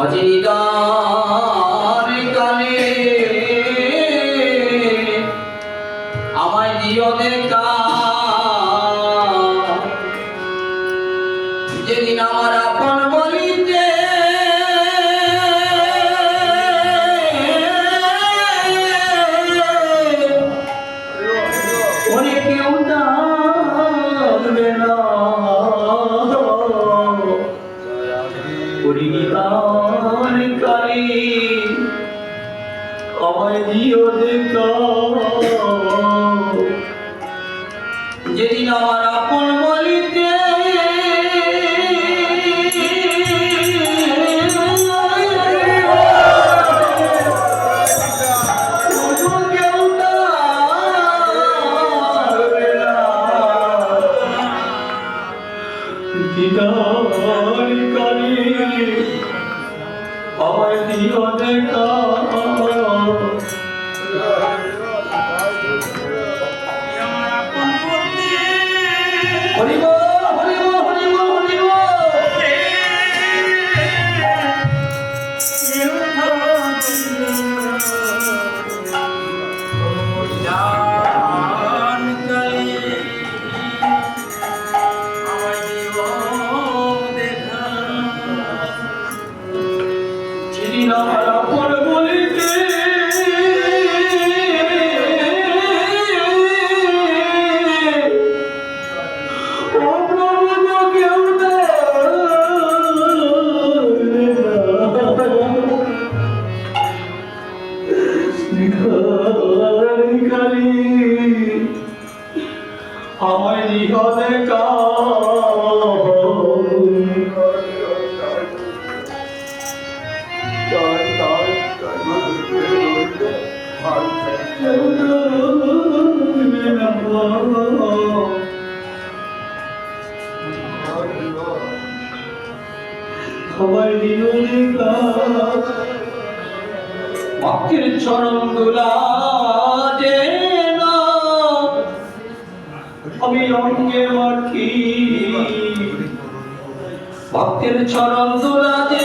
অজিদার কালে আমায় যেদিন আমার যেদিন আমার আপন বলিতে। দিদার কালে আমায় দিও দেখা সবাই দিল দেখা ভক্তের চরণ দুলা যে না, আমি অঙ্গে মাখি। ভক্তের চরণ দুলা যে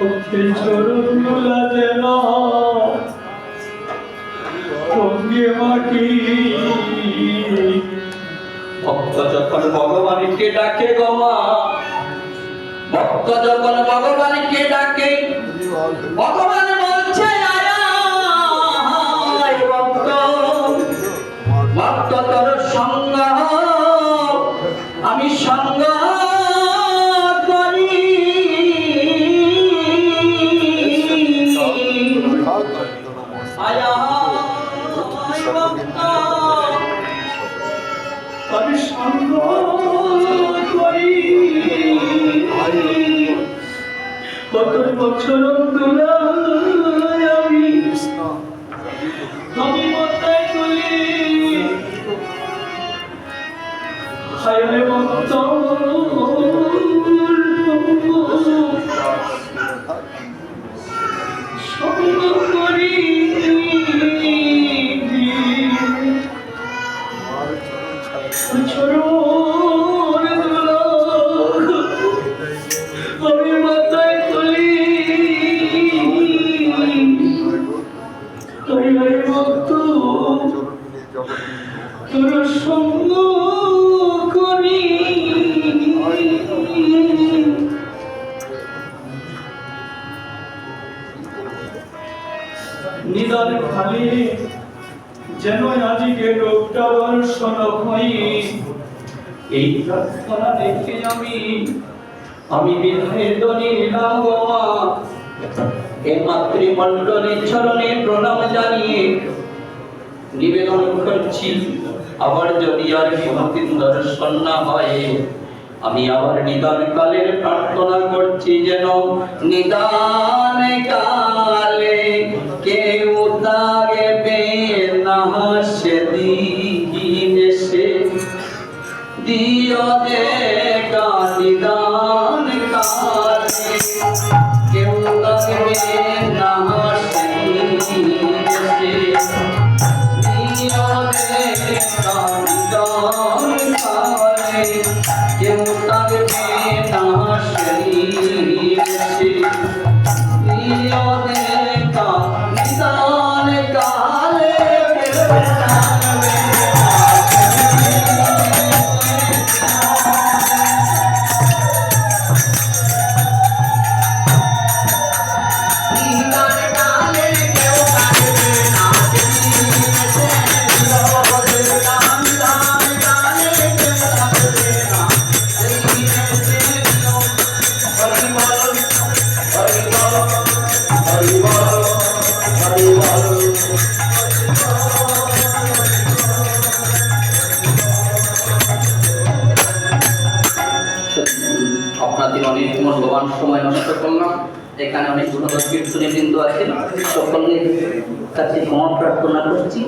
ছড়র দুলা যেন সঙ্গে মাটি ভক্ত যখন ভগবানকে ডাকে গমা ভক্ত যখন ভগবানকে ডাকে ভগবান বলছে ভক্ত ভক্ত সঙ্গ আমি সঙ্গ কত বছর আমি আমি মাথায় তুলি হায়রে ভক্ত নিদান খালি, যেন আজকে রোগটা দর্শন হই। এই প্রার্থনা দেখে আমি আমি নাম গো মা এ মাতৃমণ্ডলের চরণে প্রণাম জানিয়ে নিবেদন করছি, আবার যদি আর কোনদিন দর্শন না হয়। আমি আবার নিদান কালের প্রার্থনা করছি যেন নিদান কালে কেউ তাগবে না সেদিন সে দিও দেখা নিদান কালে, কেউ তাগবে না আপনাদের অনেক মূল্যবান সময় নষ্ট করলাম। এখানে অনেক গুণগত কীর্তনী বৃন্দ আছে সকলের কাছে ক্ষমা প্রার্থনা করছি।